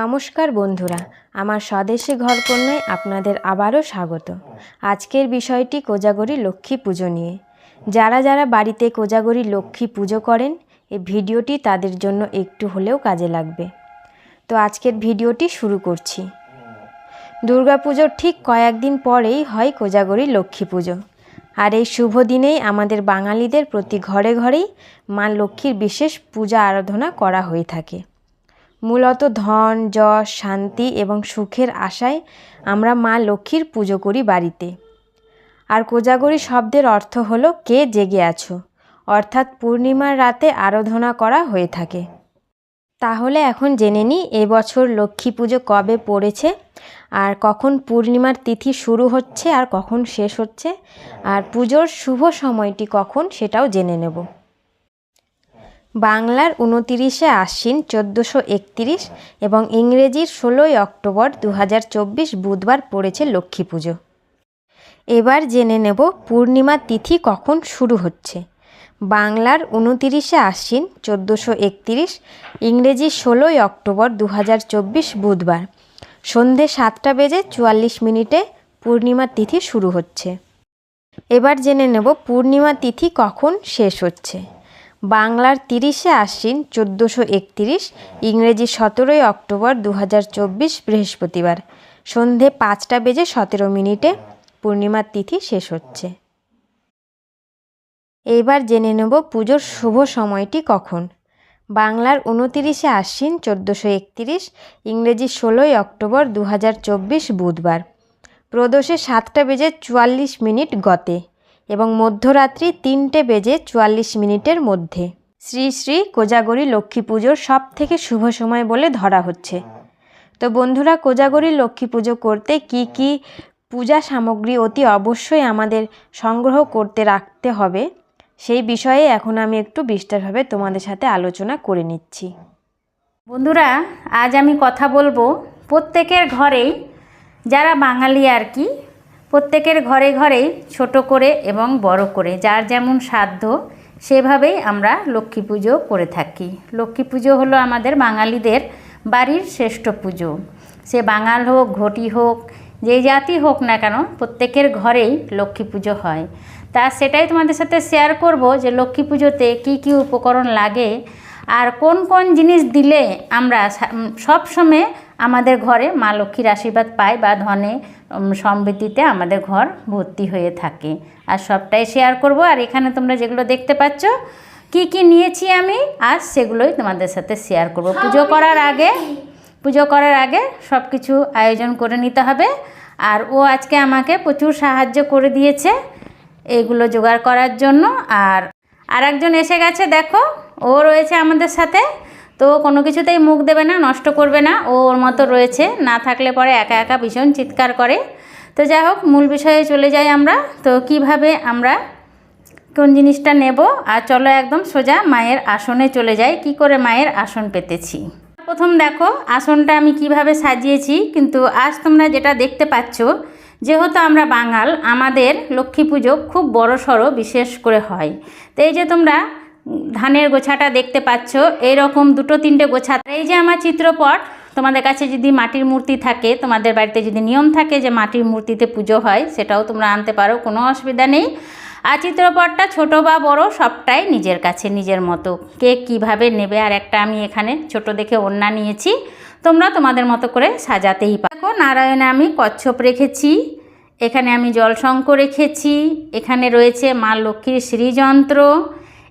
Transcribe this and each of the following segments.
নমস্কার বন্ধুরা, আমার স্বদেশী ঘরকন্যায় আপনাদের আবারও স্বাগত। আজকের বিষয়টি কোজাগরী লক্ষ্মী পুজো নিয়ে। যারা যারা বাড়িতে কোজাগরী লক্ষ্মী পুজো করেন, এই ভিডিওটি তাদের জন্য একটু হলেও কাজে লাগবে। তো আজকের ভিডিওটি শুরু করছি। দুর্গাপুজোর ঠিক কয়েকদিন পরেই হয় কোজাগরী লক্ষ্মী পুজো। আর এই শুভ দিনেই আমাদের বাঙালিদের প্রতি ঘরে ঘরেই মা লক্ষ্মীর বিশেষ পূজা আরাধনা করা হয়ে থাকে। মূলত ধন, যশ, শান্তি এবং সুখের আশায় আমরা মা লক্ষ্মীর পুজো করি বাড়িতে। আর কোজাগরি শব্দের অর্থ হলো কে জেগে আছো, অর্থাৎ পূর্ণিমার রাতে আরাধনা করা হয়ে থাকে। তাহলে এখন জেনে নিই এবছর লক্ষ্মী পুজো কবে পড়েছে, আর কখন পূর্ণিমার তিথি শুরু হচ্ছে আর কখন শেষ হচ্ছে, আর পুজোর শুভ সময়টি কখন সেটাও জেনে নেব। বাংলার উনতিরিশে আশ্বিন চোদ্দোশো একতিরিশ এবং ইংরেজির ষোলোই অক্টোবর দু হাজার চব্বিশ বুধবার পড়েছে লক্ষ্মী পুজো। এবার জেনে নেব পূর্ণিমা তিথি কখন শুরু হচ্ছে। বাংলার উনতিরিশে আশ্বিন চোদ্দোশো একতিরিশ, ইংরেজি ষোলোই অক্টোবর দু হাজার চব্বিশ বুধবার। সন্ধে সাতটা বেজে চুয়াল্লিশ মিনিটে পূর্ণিমা তিথি শুরু হচ্ছে। এবার জেনে নেব পূর্ণিমা তিথি কখন শেষ হচ্ছে। বাংলার তিরিশে আশ্বিন চোদ্দোশো একতিরিশ, ইংরেজি সতেরোই অক্টোবর দু হাজার চব্বিশ বৃহস্পতিবার। সন্ধে পাঁচটা বেজে সতেরো মিনিটে পূর্ণিমার তিথি শেষ হচ্ছে। এইবার জেনে নেব পুজোর শুভ সময়টি কখন। বাংলার উনতিরিশে আশ্বিন চোদ্দোশো একতিরিশ, ইংরেজি ষোলোই অক্টোবর দু হাজার চব্বিশ বুধবার। প্রদোষে সাতটা বেজে চুয়াল্লিশ মিনিট গতে। এবং মধ্যরাত্রি তিনটে বেজে চুয়াল্লিশ মিনিটের মধ্যে। শ্রী শ্রী কোজাগরী লক্ষ্মী পুজোর সব থেকে শুভ সময় বলে ধরা হচ্ছে। তো বন্ধুরা, কোজাগরী লক্ষ্মী পুজো করতে কি কি পূজা সামগ্রী অতি অবশ্যই আমাদের সংগ্রহ করতে রাখতে হবে, সেই বিষয়ে এখন আমি একটু বিস্তারভাবে তোমাদের সাথে আলোচনা করে নিচ্ছি। বন্ধুরা, আজ আমি কথা বলব প্রত্যেকের ঘরেই, যারা বাঙালি আর কি প্রত্যেকের ঘরে ঘরেই ছোট করে এবং বড় করে, যার যেমন সাধ্য, সেভাবেই আমরা লক্ষ্মী পুজো করে থাকি। লক্ষ্মী পুজো হলো আমাদের বাঙালিদের বাড়ির শ্রেষ্ঠ পুজো। সে বাঙাল হোক, ঘটি হোক যে জাতি হোক না কেন, প্রত্যেকের ঘরেই লক্ষ্মী পুজো হয়। তা সেটাই তোমাদের সাথে শেয়ার করব যে লক্ষ্মী পুজোতে কি কি উপকরণ লাগে আর কোন কোন জিনিস দিলে আমরা সব সময় আমাদের ঘরে মা লক্ষ্মীর আশীর্বাদ পাই বা ধনে সমৃদ্ধিতে আমাদের ঘর ভর্তি হয়ে থাকে। আর সবটাই শেয়ার করব। আর এখানে তোমরা যেগুলো দেখতে পাচ্ছ কি কি নিয়েছি আমি আজ সেগুলোই তোমাদের সাথে শেয়ার করব। পুজো করার আগে পুজো করার আগে সব কিছু আয়োজন করে নিতে হবে। আর ও আজকে আমাকে প্রচুর সাহায্য করে দিয়েছে এইগুলো জোগাড় করার জন্য। আর আর একজন এসে গেছে দেখো ও রয়েছে আমাদের সাথে। তো কোনো কিছুতেই মুখ দেবে না, নষ্ট করবে না, ও ওর মতো রয়েছে, না থাকলে পরে একা একা ভীষণ চিৎকার করে। তো যাই হোক, মূল বিষয়ে চলে যাই আমরা। তো কীভাবে আমরা কোন জিনিসটা নেব? আর চলো একদম সোজা মায়ের আসনে চলে যাই। কি করে মায়ের আসন পেতেছি? প্রথম দেখো, আসনটা আমি কীভাবে সাজিয়েছি। কিন্তু আজ তোমরা যেটা দেখতে পাচ্ছ, যেহেতু আমরা বাঙাল, আমাদের লক্ষ্মী পুজো খুব বড় সড়ো বিশেষ করে হয়। তো এই যে তোমরা ধানের গোছাটা দেখতে পাচ্ছ, এইরকম দুটো তিনটে গোছা। এই যে আমার চিত্রপট, তোমাদের কাছে যদি মাটির মূর্তি থাকে, তোমাদের বাড়িতে যদি নিয়ম থাকে যে মাটির মূর্তিতে পুজো হয়, সেটাও তোমরা আনতে পারো, কোনো অসুবিধা নেই। আর চিত্রপটটা ছোট বা বড়, সবটাই নিজের কাছে, নিজের মতো। কে কীভাবে নেবে, আর একটা আমি এখানে ছোট দেখে ওড়না নিয়েছি। তোমরা তোমাদের মতো করে সাজাতেই পারো। নারায়ণে আমি কচ্ছপ রেখেছি, এখানে আমি জলশঙ্ক রেখেছি, এখানে রয়েছে মা লক্ষ্মীর শ্রীযন্ত্র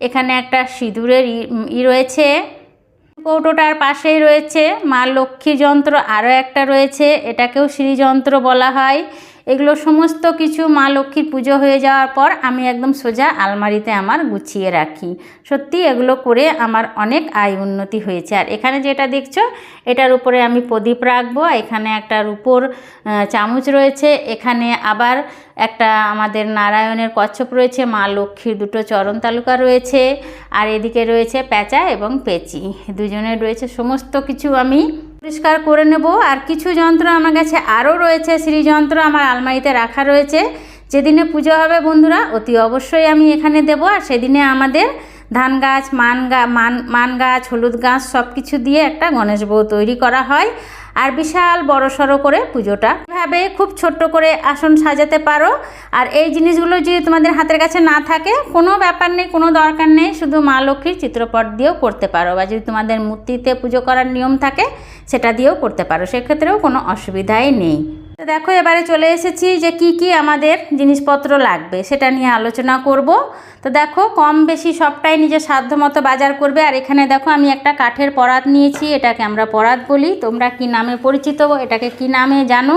এখানে একটা সিঁদুরের ই- রয়েছে। কৌটোটার পাশেই রয়েছে মা লক্ষ্মী যন্ত্র আরও একটা রয়েছে, এটাকেও শ্রীযন্ত্র বলা হয়। এগুলো সমস্ত কিছু মা লক্ষ্মীর পুজো হয়ে যাওয়ার পর আমি একদম সোজা আলমারিতে আমার গুছিয়ে রাখি। সত্যি এগুলো করে আমার অনেক আয় উন্নতি হয়েছে। আর এখানে যেটা দেখছ, এটার উপরে আমি প্রদীপ রাখব, এখানে একটা রূপোর চামচ রয়েছে, এখানে আবার একটা আমাদের নারায়ণের কচ্ছপ রয়েছে, মা লক্ষ্মীর দুটো চরণ তালুকা রয়েছে, আর এদিকে রয়েছে প্যাঁচা এবং পেঁচি। দুজনের রয়েছে সমস্ত কিছু আমি পরিষ্কার করে নেব। আর কিছু যন্ত্র আমার কাছে আরও রয়েছে। শ্রীযন্ত্র আমার আলমারিতে রাখা রয়েছে। যেদিনে পুজো হবে বন্ধুরা, অতি অবশ্যই আমি এখানে দেব। আর সেদিনে আমাদের ধান গাছ, মান গা, মান মান গাছ, হলুদ গাছ সব কিছু দিয়ে একটা গণেশ বউ তৈরি করা হয়। আর বিশাল বড় সড়ো করে পুজোটা। এভাবে খুব ছোট্ট করে আসন সাজাতে পারো। আর এই জিনিসগুলো যদি তোমাদের হাতের কাছে না থাকে, কোনো ব্যাপার নেই, কোনো দরকার নেই, শুধু মা লক্ষ্মীর চিত্রপট দিয়েও করতে পারো। বা যদি তোমাদের মূর্তিতে পুজো করার নিয়ম থাকে, সেটা দিয়েও করতে পারো। সেক্ষেত্রেও কোনো অসুবিধাই নেই। তো দেখো, এবারে চলে এসেছি যে কি কি আমাদের জিনিসপত্র লাগবে, সেটা নিয়ে আলোচনা করব। তো দেখো, কম বেশি সবটাই নিজের সাধ্য মতো বাজার করবে। আর এখানে দেখো, আমি একটা কাঠের পরাত নিয়েছি, এটাকে আমরা পরাত বলি। তোমরা কি নামে পরিচিত, এটাকে কি নামে জানো?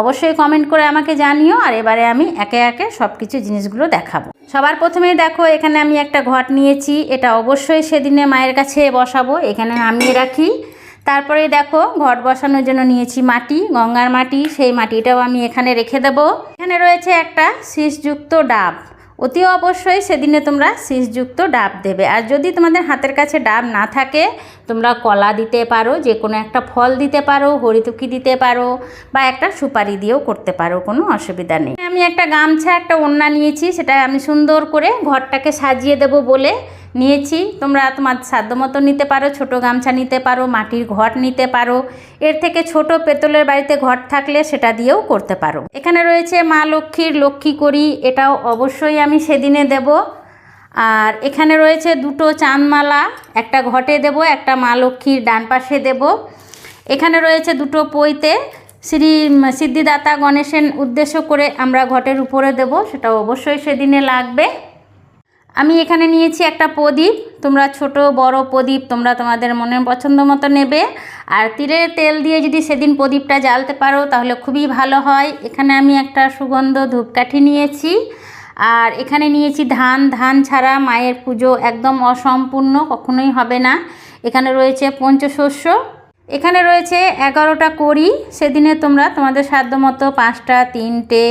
অবশ্যই কমেন্ট করে আমাকে জানিও। আর এবারে আমি একে একে সব কিছু জিনিসগুলো দেখাবো। সবার প্রথমেই দেখো, এখানে আমি একটা ঘট নিয়েছি। এটা অবশ্যই সেদিনে মায়ের কাছে বসাবো। এখানে নামিয়ে রাখি। তারপরে দেখো ঘট বসানোর জন্য নিয়েছি মাটি, গঙ্গার মাটি, সেই মাটিটাও আমি এখানে রেখে দেব। এখানে রয়েছে একটা শীষযুক্ত ডাব। অতি অবশ্যই সেদিনে তোমরা শীষযুক্ত ডাব দেবে। আর যদি তোমাদের হাতের কাছে ডাব না থাকে, তোমরা কলা দিতে পারো যে কোনো একটা ফল দিতে পারো, হরিতুকি দিতে পারো, বা একটা সুপারি দিয়েও করতে পারো, কোনো অসুবিধা নেই। আমি একটা গামছা, একটা ওড়না নিয়েছি, সেটা আমি সুন্দর করে ঘরটাকে সাজিয়ে দেব বলে। নিয়েছি। তোমরা তোমার সাধ্য মতো নিতে পারো, ছোট গামছা নিতে পারো, মাটির ঘট নিতে পারো। এর থেকে ছোট পেতলের বাড়িতে ঘট থাকলে সেটা দিয়েও করতে পারো। এখানে রয়েছে মা লক্ষ্মীর লক্ষ্মী করি এটাও অবশ্যই আমি সেদিনে দেব। আর এখানে রয়েছে দুটো চাঁদমালা, একটা ঘটে দেব, একটা মা লক্ষ্মীর ডান পাশে দেব। এখানে রয়েছে দুটো পইতে শ্রী সিদ্ধিদাতা গণেশের উদ্দেশ্য করে আমরা ঘটের উপরে দেব সেটা অবশ্যই সেদিনে লাগবে। আমি এখানে নিয়েছি একটা প্রদীপ। তোমরা ছোট, বড় প্রদীপ তোমরা তোমাদের মনের পছন্দ মতো নেবে। আর তীরের তেল দিয়ে যদি সেদিন প্রদীপটা জ্বালতে পারো তাহলে খুবই ভালো হয়। এখানে আমি একটা সুগন্ধ ধূপকাঠি নিয়েছি। আর এখানে নিয়েছি ধান। ধান ছাড়া মায়ের পুজো একদম অসম্পূর্ণ, কখনোই হবে না। এখানে রয়েছে পঞ্চশস্য। এখানে রয়েছে এগারোটা কড়ি। সেদিনে তোমরা তোমাদের সাধ্য মতো পাঁচটা, তিনটে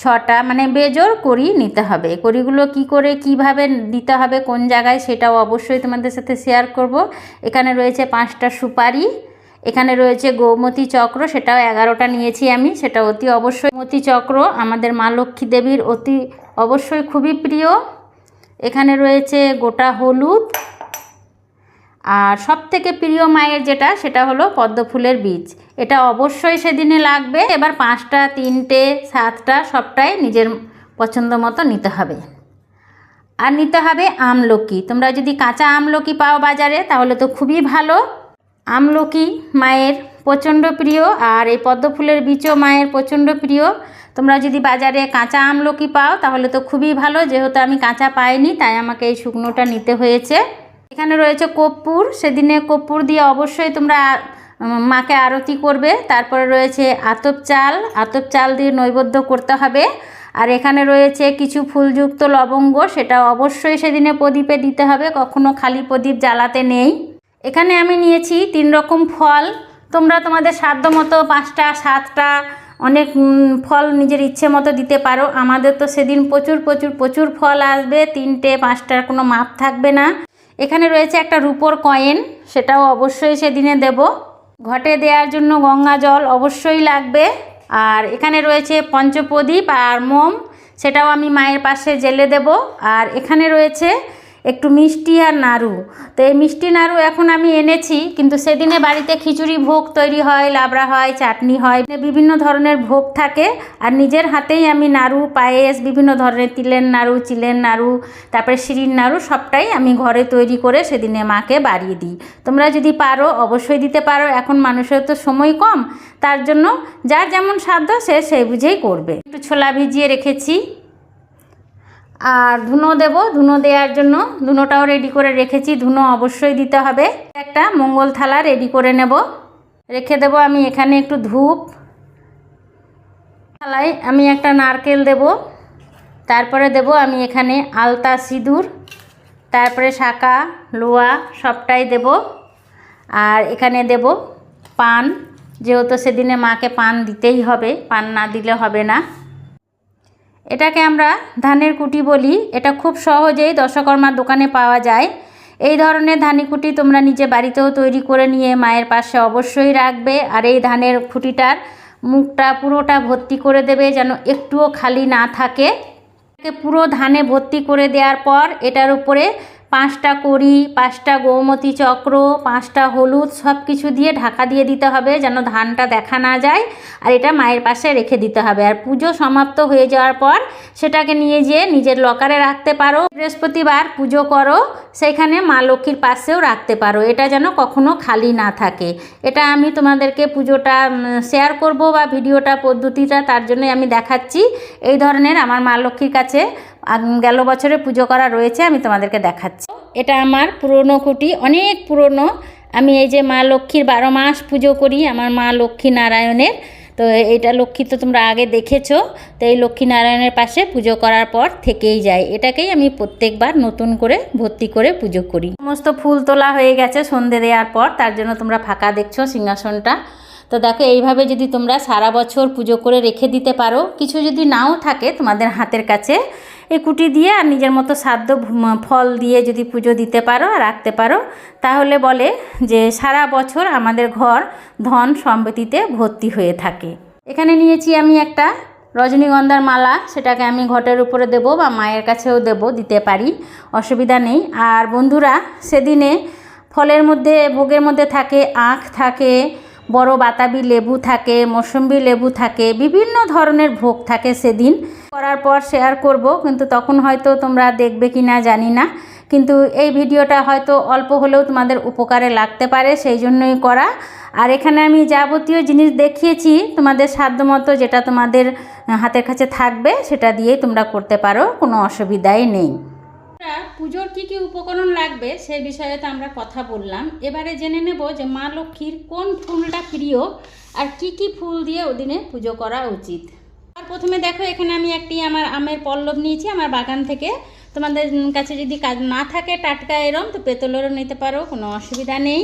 ছটা মানে বেজোর কড়ি নিতে হবে। কড়িগুলো কি করে, কীভাবে দিতে হবে, কোন জায়গায়, সেটাও অবশ্যই তোমাদের সাথে শেয়ার করব। এখানে রয়েছে পাঁচটা সুপারি, এখানে রয়েছে গৌমতী চক্র, সেটাও এগারোটা নিয়েছি আমি, সেটা অতি অবশ্যই। মতি চক্র আমাদের মা লক্ষ্মী দেবীর অতি অবশ্যই খুবই প্রিয়। এখানে রয়েছে গোটা হলুদ আর সব থেকে প্রিয় মায়ের যেটা, সেটা হলো পদ্ম ফুলের বীজ। এটা অবশ্যই সেদিনে লাগবে। এবার পাঁচটা, তিনটে, সাতটা, সবটাই নিজের পছন্দ মতো নিতে হবে। আর নিতে হবে আমলকি। তোমরা যদি কাঁচা আমলকি পাও বাজারে, তাহলে তো খুবই ভালো। আমলকি মায়ের প্রচণ্ড প্রিয়, আর এই পদ্ম ফুলের বীজও মায়ের প্রচণ্ড প্রিয়। তোমরা যদি বাজারে কাঁচা আমলকি পাও, তাহলে তো খুবই ভালো। যেহেতু আমি কাঁচা পাইনি, তাই আমাকে এই শুকনোটা নিতে হয়েছে। এখানে রয়েছে কর্পূর। সেদিনে কর্পূর দিয়ে অবশ্যই তোমরা মাকে আরতি করবে। তারপরে রয়েছে আতপ চাল। আতপ চাল দিয়ে নৈবেদ্য করতে হবে। আর এখানে রয়েছে কিছু ফুলযুক্ত লবঙ্গ। সেটা অবশ্যই সেদিনে প্রদীপে দিতে হবে। কখনো খালি প্রদীপ জ্বালাতে নেই। এখানে আমি নিয়েছি তিন রকম ফল। তোমরা তোমাদের সাধ্য মতো পাঁচটা, সাতটা, অনেক ফল নিজের ইচ্ছে মতো দিতে পারো। আমাদের তো সেদিন প্রচুর প্রচুর প্রচুর ফল আসবে। তিনটে, পাঁচটার কোনো মাপ থাকবে না। এখানে রয়েছে একটা রুপোর কয়েন, সেটাও অবশ্যই সেদিনে দেব। ঘটে দেওয়ার জন্য গঙ্গা জল অবশ্যই লাগবে। আর এখানে রয়েছে পঞ্চপ্রদীপ আর মোম, সেটাও আমি মায়ের পাশে জেলে দেব। আর এখানে রয়েছে একটু মিষ্টি আর নাড়ু। তো এই মিষ্টি নাড়ু এখন আমি এনেছি, কিন্তু সেদিনে বাড়িতে খিচুড়ি ভোগ তৈরি হয়, লাবড়া হয়, চাটনি হয়, বিভিন্ন ধরনের ভোগ থাকে। আর নিজের হাতেই আমি নাড়ু, পায়েস, বিভিন্ন ধরনের তিলের নাড়ু, চিলের নাড়ু, তারপরে শিরির নাড়ু সবটাই আমি ঘরে তৈরি করে সেদিনে মাকে বাড়িয়ে দিই। তোমরা যদি পারো অবশ্যই দিতে পারো, এখন মানুষের তো সময় কম, তার জন্য যার যেমন সাধ্য সে সেই বুঝেই করবে। একটু ছোলা ভিজিয়ে রেখেছি। আর ধুনো দেব। ধুনো দেওয়ার জন্য ধুনোটাও রেডি করে রেখেছি। ধুনো অবশ্যই দিতে হবে। একটা মঙ্গল থালা রেডি করে নেব। রেখে দেব আমি এখানে একটু ধূপ। থালায় আমি একটা নারকেল দেব। তারপরে দেব আমি এখানে আলতা সিঁদুর। তারপরে শাঁকা লোয়া সবটাই দেব। আর এখানে দেব পান। যেহেতু সেদিনে মাকে পান দিতেই হবে, পান না দিলে হবে না। এটাকে আমরা ধানের কুটি বলি। এটা খুব সহজেই দশকর্মার দোকানে পাওয়া যায়। এই ধরনের ধানি কুটি তোমরা নিজে বাড়িতেও তৈরি করে নিয়ে মায়ের পাশে অবশ্যই রাখবে। আর এই ধানের খুঁটিটার মুখটা পুরোটা ভর্তি করে দেবে যেন একটুও খালি না থাকে। পুরো ধানে ভর্তি করে দেওয়ার পর এটার উপরে পাঁচটা কড়ি, পাঁচটা গৌমতী চক্র, পাঁচটা হলুদ সব কিছু দিয়ে ঢাকা দিয়ে দিতে হবে যেন ধানটা দেখা না যায় আর এটা মায়ের পাশে রেখে দিতে হবে। আর পুজো সমাপ্ত হয়ে যাওয়ার পর সেটাকে নিয়ে যেয়ে নিজের লকারে রাখতে পারো। বৃহস্পতিবার পুজো করো, সেখানে মা লক্ষ্মীর পাশেও রাখতে পারো। এটা যেন কখনো খালি না থাকে। এটা আমি তোমাদেরকে পুজোটা শেয়ার করব বা ভিডিওটা পদ্ধতিটা, তার জন্য আমি দেখাচ্ছি। এই ধরনের আমার মা লক্ষ্মীর কাছে গেল বছরে পুজো করা রয়েছে, আমি তোমাদেরকে দেখাচ্ছি। এটা আমার পুরনো কুটি অনেক পুরনো। আমি এই যে মা লক্ষ্মীর বারো মাস পুজো করি, আমার মা লক্ষ্মী নারায়ণের তো এটা লক্ষ্মী তো তোমরা আগে দেখেছ, তো এই লক্ষ্মী নারায়ণের পাশে পুজো করার পর থেকেই যায়। এটাকেই আমি প্রত্যেকবার নতুন করে ভর্তি করে পুজো করি। সমস্ত ফুল তোলা হয়ে গেছে সন্ধে দেওয়ার পর, তার জন্য তোমরা ফাঁকা দেখছ সিংহাসনটা। তো দেখো, এইভাবে যদি তোমরা সারা বছর পুজো করে রেখে দিতে পারো, কিছু যদি নাও থাকে তোমাদের হাতের কাছে এই কুটি দিয়ে আর নিজের মতো সাধ্য ফল দিয়ে যদি পুজো দিতে পারো আর রাখতে পারো, তাহলে বলে যে সারা বছর আমাদের ঘর ধন সম্পত্তিতে ভর্তি হয়ে থাকে। এখানে নিয়েছি আমি একটা রজনীগন্ধার মালা, সেটাকে আমি ঘটের উপরে দেব বা মায়ের কাছেও দেব, দিতে পারি, অসুবিধা নেই। আর বন্ধুরা, সেদিনে ফলের মধ্যে, ভোগের মধ্যে থাকে, আখ থাকে বড় বাতাবি লেবু থাকে, মৌসম্বি লেবু থাকে, বিভিন্ন ধরনের ভোগ থাকে সেদিন। করার পর শেয়ার করব, কিন্তু তখন হয়তো তোমরা দেখবে কি না জানি না। কিন্তু এই ভিডিওটা হয়তো অল্প হলেও তোমাদের উপকারে লাগতে পারে, সেই জন্যই করা। আর এখানে আমি যাবতীয় জিনিস দেখিয়েছি, তোমাদের সাধ্যমতো যেটা তোমাদের হাতের কাছে থাকবে, সেটা দিয়েই তোমরা করতে পারো, কোনো অসুবিধাই নেই। পুজোর কি কি উপকরণ লাগবে সে বিষয়ে তো আমরা কথা বললাম। এবারে জেনে নেব যে মা লক্ষ্মীর কোন ফুলটা প্রিয় আর কি কি ফুল দিয়ে ওদিনে পুজো করা উচিত। আর প্রথমে দেখো, এখানে আমি একটি আমার আমের পল্লব নিয়েছি আমার বাগান থেকে। তোমাদের কাছে যদি কাজ না থাকে টাটকা এরম, তো পেতলেরও নিতে পারো, কোনো অসুবিধা নেই।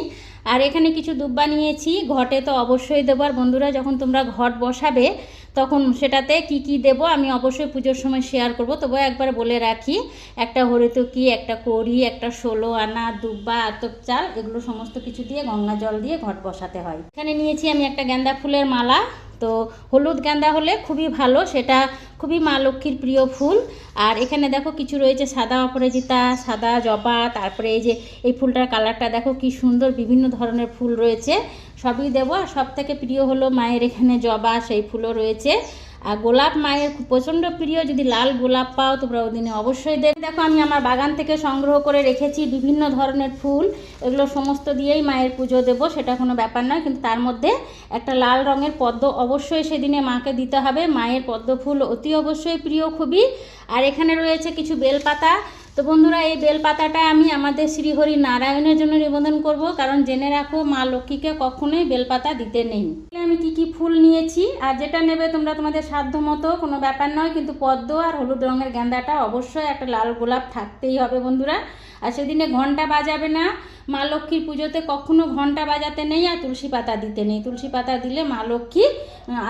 আর এখানে কিছু দুব্বা নিয়েছি, ঘটে তো অবশ্যই দেবো। আর বন্ধুরা, যখন তোমরা ঘট বসাবে তখন সেটাতে কি কি দেব আমি অবশ্যই পুজোর সময় শেয়ার করব। তবু একবার বলে রাখি, একটা হরিতকি, একটা কড়ি, একটা ষোলো আনা, দুব্বা, আতপ চাল, এগুলো সমস্ত কিছু দিয়ে গঙ্গা জল দিয়ে ঘট বসাতে হয়। এখানে নিয়েছি আমি একটা গাঁদা ফুলের মালা। তো হলুদ গাঁদা হলে খুবই ভালো, সেটা খুবই মা লক্ষ্মীর প্রিয় ফুল। আর এখানে দেখো কিছু রয়েছে, সাদা অপরাজিতা, সাদা জবা, তারপরে এই যে এই ফুলটার কালারটা দেখো কি সুন্দর, বিভিন্ন ধরনের ফুল রয়েছে। সবই দেবো। আর সব থেকে প্রিয় হলো মায়ের এখানে জবা, সেই ফুলও রয়েছে। আর গোলাপ মায়ের খুব প্রচণ্ড প্রিয়। যদি লাল গোলাপ পাও, তোমরা ওদিনে অবশ্যই দেবে দেখো, আমি আমার বাগান থেকে সংগ্রহ করে রেখেছি বিভিন্ন ধরনের ফুল। এগুলো সমস্ত দিয়েই মায়ের পুজো দেবো, সেটা কোনো ব্যাপার নয়। কিন্তু তার মধ্যে একটা লাল রঙের পদ্ম অবশ্যই সেদিনে মাকে দিতে হবে। মায়ের পদ্ম ফুল অতি অবশ্যই প্রিয় খুবই। আর এখানে রয়েছে কিছু বেলপাতা। তো বন্ধুরা, এই বেলপাতাটা আমি আমাদের শ্রীহরি নারায়ণের জন্য নিবেদন করব, কারণ জেনে রাখো, মা লক্ষ্মীকে কখনোই বেলপাতা দিতে নেই। আমি কি কি ফুল নিয়েছি, আর যেটা নেবে তোমরা তোমাদের সাধ্য মতো কোনো ব্যাপার নয়, কিন্তু পদ্ম আর হলুদ রঙের গেঁদাটা অবশ্যই একটা লাল গোলাপ থাকতেই হবে বন্ধুরা। আর সেদিনে ঘণ্টা বাজাবে না মা লক্ষ্মীর পুজোতে কখনো ঘণ্টা বাজাতে নেই আর তুলসী পাতা দিতে নেই। তুলসী পাতা দিলে মা লক্ষ্মী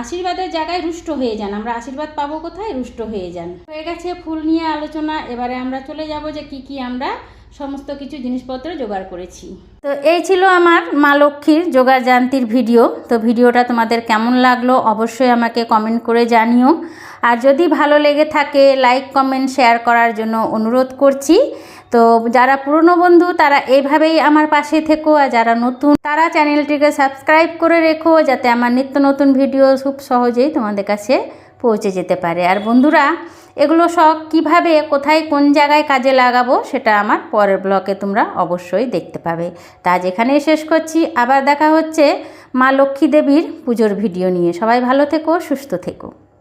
আশীর্বাদের জায়গায় রুষ্ট হয়ে যান। আমরা আশীর্বাদ পাবো কোথায়? রুষ্ট হয়ে যান। হয়ে গেছে ফুল নিয়ে আলোচনা। এবারে আমরা চলে যাব যে কি কি আমরা সমস্ত কিছু জিনিসপত্র জোগাড় করেছি। তো এই ছিল আমার মা লক্ষ্মীর যোগার জান্তির ভিডিও। তো ভিডিওটা তোমাদের কেমন লাগল অবশ্যই আমাকে কমেন্ট করে জানিও। আর যদি ভালো লেগে থাকে লাইক কমেন্ট শেয়ার করার জন্য অনুরোধ করছি। তো যারা পুরনো বন্ধু, তারা এইভাবেই আমার পাশে থেকো। আর যারা নতুন, তারা চ্যানেলটিকে সাবস্ক্রাইব করে রেখো, যাতে আমার নিত্য নতুন ভিডিও খুব সহজেই তোমাদের কাছে পৌঁছে যেতে পারে। আর বন্ধুরা এগুলো সব কীভাবে, কোথায়, কোন জায়গায় কাজে লাগাবো সেটা আমার পরের ব্লকে তোমরা অবশ্যই দেখতে পাবে। তা যেখানেই শেষ করছি। আবার দেখা হচ্ছে মা লক্ষ্মী দেবীর পুজোর ভিডিও নিয়ে। সবাই ভালো থেকো, সুস্থ থেকো।